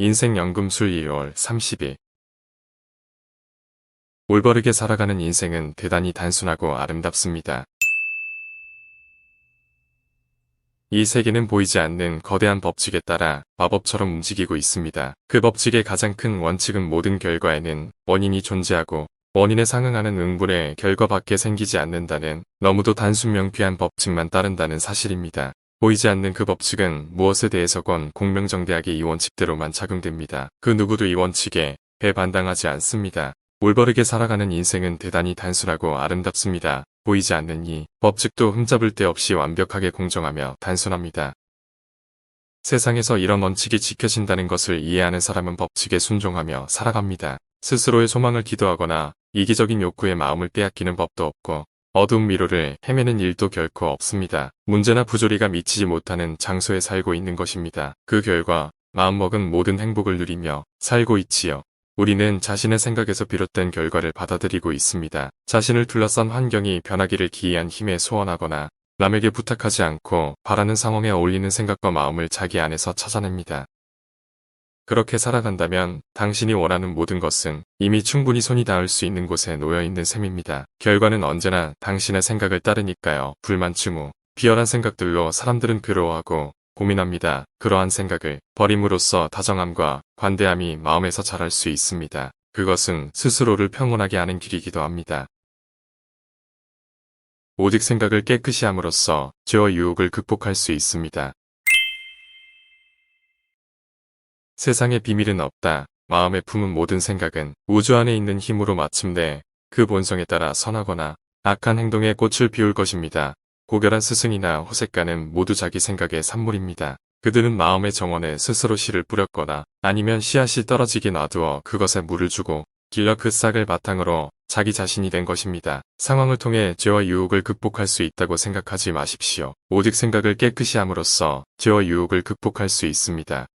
인생 연금술 1월 30일 올바르게 살아가는 인생은 대단히 단순하고 아름답습니다. 이 세계는 보이지 않는 거대한 법칙에 따라 마법처럼 움직이고 있습니다. 그 법칙의 가장 큰 원칙은 모든 결과에는 원인이 존재하고 원인에 상응하는 응분의 결과밖에 생기지 않는다는 너무도 단순 명쾌한 법칙만 따른다는 사실입니다. 보이지 않는 그 법칙은 무엇에 대해서건 공명정대하게 이 원칙대로만 작용됩니다. 그 누구도 이 원칙에 배반당하지 않습니다. 올바르게 살아가는 인생은 대단히 단순하고 아름답습니다. 보이지 않는 이 법칙도 흠잡을 데 없이 완벽하게 공정하며 단순합니다. 세상에서 이런 원칙이 지켜진다는 것을 이해하는 사람은 법칙에 순종하며 살아갑니다. 스스로의 소망을 기도하거나 이기적인 욕구에 마음을 빼앗기는 법도 없고 어두운 미로를 헤매는 일도 결코 없습니다. 문제나 부조리가 미치지 못하는 장소에 살고 있는 것입니다. 그 결과 마음먹은 모든 행복을 누리며 살고 있지요. 우리는 자신의 생각에서 비롯된 결과를 받아들이고 있습니다. 자신을 둘러싼 환경이 변하기를 기이한 힘에 소원하거나 남에게 부탁하지 않고 바라는 상황에 어울리는 생각과 마음을 자기 안에서 찾아냅니다. 그렇게 살아간다면 당신이 원하는 모든 것은 이미 충분히 손이 닿을 수 있는 곳에 놓여 있는 셈입니다. 결과는 언제나 당신의 생각을 따르니까요. 불만충후 비열한 생각들로 사람들은 괴로워하고 고민합니다. 그러한 생각을 버림으로써 다정함과 관대함이 마음에서 자랄 수 있습니다. 그것은 스스로를 평온하게 하는 길이기도 합니다. 오직 생각을 깨끗이 함으로써 죄와 유혹을 극복할 수 있습니다. 세상에 비밀은 없다. 마음에 품은 모든 생각은 우주 안에 있는 힘으로 마침내 그 본성에 따라 선하거나 악한 행동에 꽃을 피울 것입니다. 고결한 스승이나 호색가는 모두 자기 생각의 산물입니다. 그들은 마음의 정원에 스스로 씨를 뿌렸거나 아니면 씨앗이 떨어지게 놔두어 그것에 물을 주고 길러 그 싹을 바탕으로 자기 자신이 된 것입니다. 상황을 통해 죄와 유혹을 극복할 수 있다고 생각하지 마십시오. 오직 생각을 깨끗이 함으로써 죄와 유혹을 극복할 수 있습니다.